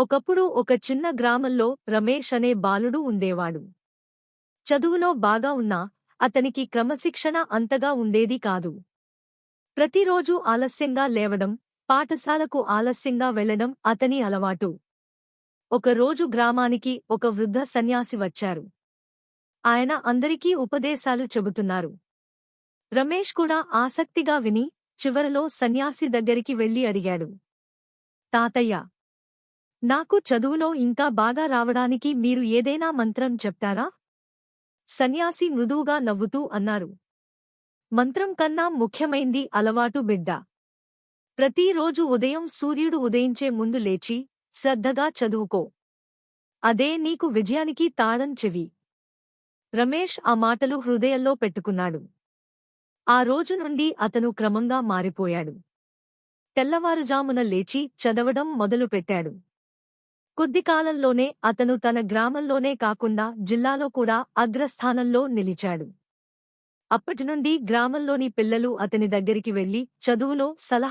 ఒకప్పుడు ఒక చిన్న గ్రామంలో రమేష్ అనే బాలుడు ఉండేవాడు. చదువులో బాగా ఉన్నా అతనికి క్రమశిక్షణ అంతగా ఉండేది కాదు. ప్రతిరోజూ ఆలస్యంగా లేవడం పాఠశాలకు ఆలస్యంగా వెళ్ళడం అతని అలవాటు. ఒకరోజు గ్రామానికి ఒక వృద్ధ సన్యాసి వచ్చారు. ఆయన అందరికీ ఉపదేశాలు చెబుతున్నారు. రమేష్ కూడా ఆసక్తిగా విని చివరలో సన్యాసి దగ్గరికి వెళ్ళి అడిగాడు. తాతయ్య నాకు చదువులో ఇంకా బాగా రావడానికి మీరు ఏదైనా మంత్రం చెప్తారా? సన్యాసి మృదువుగా నవ్వుతూ అన్నారు. మంత్రం కన్నా ముఖ్యమైంది అలవాటు బిడ్డ. ప్రతిరోజు ఉదయం సూర్యుడు ఉదయించే ముందు లేచి శ్రద్ధగా చదువుకో. అదే నీకు విజయానికి తాళం చెవి. రమేష్ ఆ మాటలు హృదయంలో పెట్టుకున్నాడు. ఆ రోజు నుండి అతను క్రమంగా మారిపోయాడు. తెల్లవారుజామున లేచి చదవడం మొదలుపెట్టాడు. కొద్ది కాలంలోనే అతను తన గ్రామంలోనే కాకుండా జిల్లాలో కూడా అగ్రస్థానంలో నిలిచాడు. అప్పటినుండి గ్రామంలోని పిల్లలు అతని దగ్గరికి వెళ్ళి చదువులో సలహా